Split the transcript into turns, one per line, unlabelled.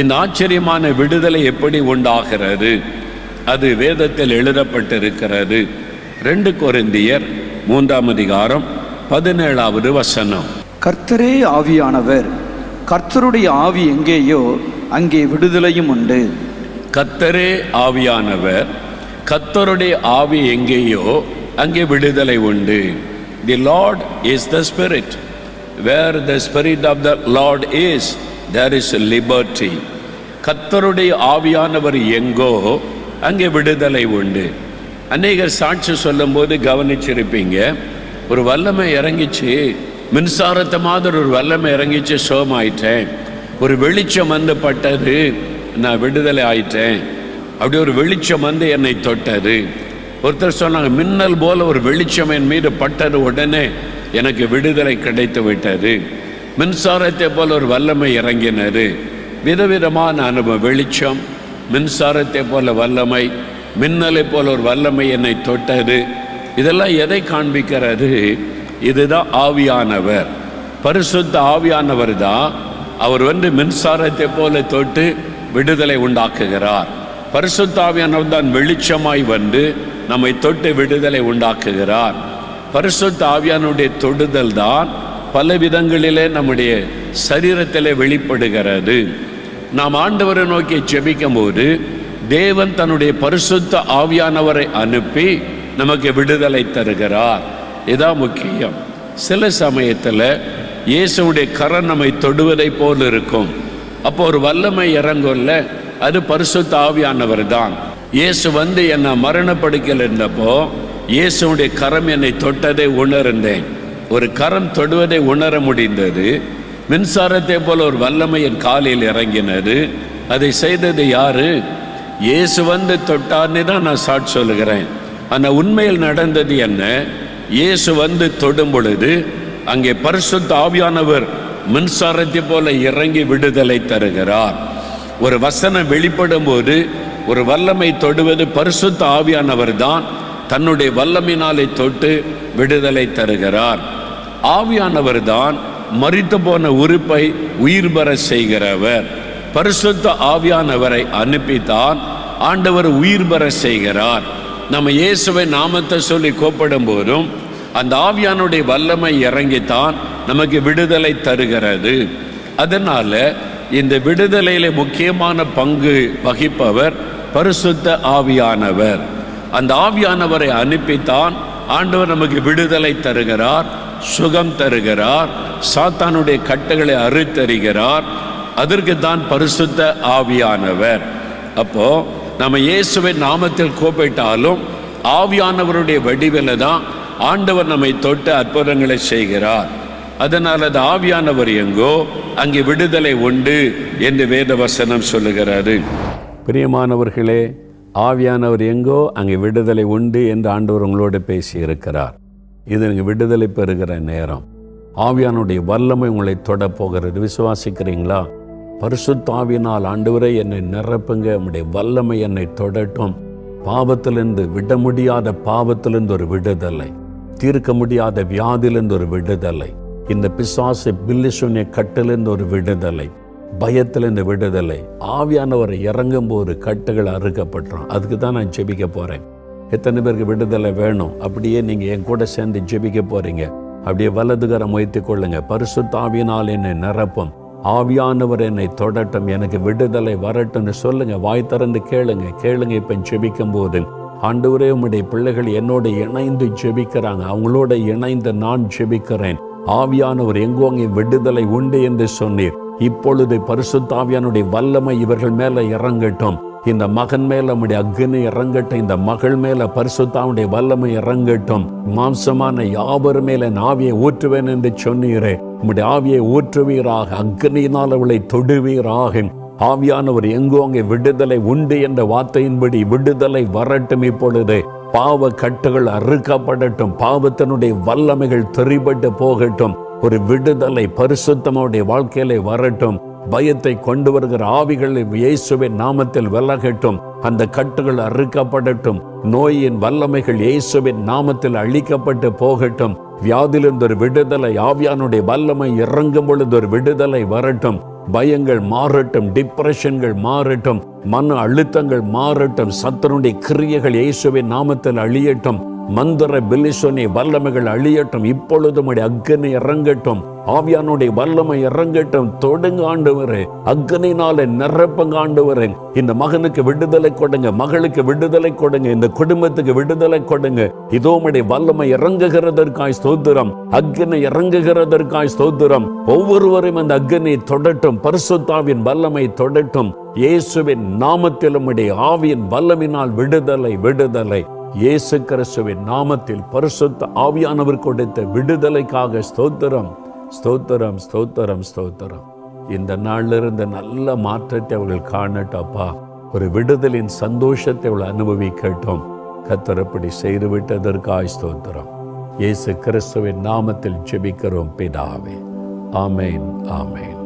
இந்த ஆச்சரியமான விடுதலை எப்படி உண்டாகிறது? அது வேதத்தில் எழுதப்பட்டிருக்கிறது. ரெண்டு கொரிந்தியர் மூன்றாம் அதிகாரம் பதினேழாவது வசனம்.
கர்த்தரே ஆவியானவர் கர்த்தருடைய ஆவி எங்கேயோ அங்கே விடுதலையும் உண்டு.
கத்தரே ஆவியானவர் கத்தருடைய ஆவி எங்கேயோ அங்கே விடுதலை உண்டு. The lord is the spirit where the spirit of the lord is there is liberty கத்தருடைய ஆவியானவர் எங்கோ அங்கே விடுதலை உண்டு. அநேகர் சாட்சி சொல்லும்போது கவனிச்சிருப்பீங்க ஒரு வல்லமை இறங்கிச்சு மின்சாரத்தை மாதிரி ஒரு வல்லமை இறங்கிச்சு சோமாயிட்டேன். ஒரு வெளிச்சம் வந்து பட்டது நான் விடுதலை ஆயிட்டேன். அப்படி ஒரு வெளிச்சம் வந்து என்னை தொட்டது. ஒருத்தர் சொன்னாங்க மின்னல் போல ஒரு வெளிச்சம் என் மீது பட்டது உடனே எனக்கு விடுதலை கிடைத்து விட்டது மின்சாரத்தை போல ஒரு வல்லமை இறங்கினது. விதவிதமான அனுபவம் வெளிச்சம் மின்சாரத்தை போல வல்லமை மின்னலை போல ஒரு வல்லமை என்னை தொட்டது. இதெல்லாம் எதை காண்பிக்கிறது? இதுதான் ஆவியானவர். பரிசுத்த ஆவியானவர் தான் அவர் வந்து மின்சாரத்தை போல தொட்டு விடுதலை உண்டாக்குகிறார். பரிசுத்த ஆவியானவர் தான் வெளிச்சமாய் வந்து நம்மை தொட்டு விடுதலை உண்டாக்குகிறார். பரிசுத்த ஆவியானுடைய தொடுதல் தான் பல விதங்களிலே நம்முடைய சரீரத்திலே வெளிப்படுகிறது. நாம் ஆண்டவரை நோக்கி ஜெபிக்கும் போது தேவன் தன்னுடைய பரிசுத்த ஆவியானவரை அனுப்பி நமக்கு விடுதலை தருகிறார். இதான் முக்கியம். சில சமயத்தில் இயேசுடைய கரம் நம்மை தொடுவதை போல் இருக்கும். அப்போ ஒரு வல்லமை இறங்கும்ல அது பரிசுத்த ஆவியானவர் தான். இயேசு வந்து என்னை மரணப்படுக்கல் இருந்தப்போ இயேசுடைய கரம் என்னை தொட்டதை உணர்ந்தேன். ஒரு கரம் தொடுவதை உணர முடிந்தது. மின்சாரத்தை போல ஒரு வல்லமை என் காலில் இறங்கினது. அதை செய்தது யாரு? இயேசு வந்து தொட்டார்னு தான் நான் சாட்சி சொல்லுகிறேன். ஆனால் உண்மையில் நடந்தது என்ன? இயேசு வந்து தொடும் பொழுது அங்கே பரிசுத்த ஆவியானவர் மின்சாரத்தை போல இறங்கி விடுதலை தருகிறார். ஒரு வசனம் வெளிப்படும் போது ஒரு வல்லமை தொடுவது பரிசுத்த ஆவியானவர் தான் தன்னுடைய வல்லமினாலே தொட்டு விடுதலை தருகிறார். ஆவியானவர் தான் மறித்து போன உறுப்பை உயிர் பெற செய்கிறவர். பரிசுத்த ஆவியானவரை அனுப்பித்தான் ஆண்டவர் உயிர் பெற செய்கிறார். நம்ம இயேசுவை நாமத்தை சொல்லி கூப்பிடும் போதும் அந்த ஆவியானுடைய வல்லமை இறங்கித்தான் நமக்கு விடுதலை தருகிறது. அதனால இந்த விடுதலையில முக்கியமான பங்கு வகிப்பவர் பரிசுத்த ஆவியானவர். அந்த ஆவியானவரை அனுப்பித்தான் ஆண்டவர் நமக்கு விடுதலை தருகிறார். சுகம் தருகிறார். சாத்தானுடைய கட்டுகளை அறுத்தறிகிறார். அதற்கு தான் பரிசுத்த ஆவியானவர். அப்போ நம்ம இயேசுவை நாமத்தில் கூப்பிட்டாலும் ஆவியானவருடைய வடிவில் தான் ஆண்டவர் நம்மை தொட்டு அற்புதங்களை செய்கிறார். அதனால் அது ஆவியானவர் எங்கோ அங்கே விடுதலை உண்டு என்று வேத வசனம் சொல்லுகிறாரு பிரியமானவர்களே ஆவியானவர் எங்கோ அங்கே விடுதலை உண்டு என்று ஆண்டவர் உங்களோடு பேசியிருக்கிறார். இது நீங்கள் விடுதலை பெறுகிற நேரம். ஆவியானுடைய வல்லமை உங்களை தொட போகிறது. விசுவாசிக்கிறீங்களா? பரிசுத்தாவினால் ஆண்டவரை என்னை நிரப்புங்க. உங்களுடைய வல்லமை என்னை தொடட்டும். பாவத்திலிருந்து விட முடியாத பாவத்திலிருந்து ஒரு விடுதலை. தீர்க்க முடியாத வியாதிலிருந்து ஒரு விடுதலை. இந்த பிசாசு பில்லிசுனிய கட்டிலிருந்து ஒரு விடுதலை. பயத்திலிருந்து விடுதலை. ஆவியானவர் இறங்கும் போது கட்டுகள் அறுக்கப்பட்டுரும். அதுக்கு தான் நான் ஜெபிக்க போகிறேன் எத்தனை பேருக்கு விடுதலை வேணும்? அப்படியே நீங்கள் என் கூட சேர்ந்து ஜெபிக்க போகிறீங்க அப்படியே வலதுகரம் வைத்து கொள்ளுங்க. பரிசுத்தாவியினால் என்னை நிரப்பும். ஆவியானவர் என்னை தொடட்டும். எனக்கு விடுதலை வரட்டும்னு சொல்லுங்க. வாய் திறந்து கேளுங்க. கேளுங்க இப்போ ஜெபிக்கும் போது ஆண்டவரே உம்முடைய பிள்ளைகள் என்னோட இணைந்து ஜெபிக்கிறாங்க. அவங்களோட இணைந்து நான் ஜெபிக்கிறேன். ஆவியானவர் எங்கோ அங்கே விடுதலை உண்டு என்று சொன்னீர். இப்பொழுது பரிசுத்தாவியானுடைய வல்லமை இவர்கள் மேலே இறங்கட்டும். இந்த மகன் மேல நம்முடைய அக்னி இறங்கட்டும் இந்த மகள் மேல பரிசுத்தாவுடைய வல்லமை இறங்கட்டும். மாம்சமான யாவர் மேல என் ஆவியை ஊற்றுவேன் என்று சொன்னீரே. உம்முடைய ஆவியை ஊற்றுவீராக அக்னியினால் அவளை தொடுவீராக. ஆவியானவர் எங்கோ அங்கே விடுதலை உண்டு என்ற வார்த்தையின்படி விடுதலை வரட்டும் இப்பொழுது. பாவ கட்டுகள் அறுக்கப்படட்டும் பாவத்தினுடைய வல்லமைகள் தெரிபட்டு போகட்டும். ஒரு விடுதலை பரிசுத்தமுடைய வாழ்க்கையிலே வரட்டும். பயத்தை கொண்டு வருகிற ஆவிகள் இயேசுவின் நாமத்தில் விலகட்டும். அந்த கட்டுகள் அறுக்கப்படட்டும். நோயின் வல்லமைகள் இயேசுவின் நாமத்தில் அழிக்கப்பட்டு போகட்டும். வியாதிலிருந்து ஒரு விடுதலை ஆவியானுடைய வல்லமை இறங்கும் பொழுது ஒரு விடுதலை வரட்டும். பயங்கள் மாறட்டும் டிப்ரெஷன்கள் மாறட்டும். மன அழுத்தங்கள் மாறட்டும். சத்தனுடைய கிரியைகள் இயேசுவின் நாமத்தில் அழியட்டும். மந்திர பிலிசோனி வல்லமைகள் அழியட்டும். இப்பொழுதும் அக்னி அக்கனை இறங்கட்டும். ஆவியானுடைய வல்லமை இறங்கட்டும். தொடுங்க ஆண்டவரே அக்கனினால நிரப்பங்க ஆண்டவரே. இந்த மகனுக்கு விடுதலை கொடுங்க மகளுக்கு விடுதலை கொடுங்க இந்த குடும்பத்துக்கு விடுதலை கொடுங்க. இதோ உடைய வல்லமை இறங்குகிறதற்காய் ஸ்தோத்திரம். அக்னி இறங்குகிறதற்காய் ஸ்தோத்திரம். ஒவ்வொருவரும் அந்த அக்னி தொடட்டும் பரிசுத்தாவின் வல்லமை தொடட்டும். இயேசுவின் நாமத்திலும் ஆவியின் வல்லமினால் விடுதலை விடுதலை. இயேசு கிறிஸ்துவின் நாமத்தில் பரிசுத்த ஆவியானவர் கொடுத்த விடுதலைக்காக ஸ்தோத்திரம் ஸ்தோத்திரம் ஸ்தோத்திரம் ஸ்தோத்திரம். இந்த நாளிலிருந்து நல்ல மாற்றத்தை அவர்கள் காணட்டப்பா. ஒரு விடுதலின் சந்தோஷத்தை அவள் அனுபவிக்கட்டும். கத்தரப்படி செய்து விட்டதற்காய் ஸ்தோத்திரம். இயேசு கிறிஸ்துவின் நாமத்தில் ஜெபிக்கிறோம் பிதாவே. ஆமேன் ஆமேன்.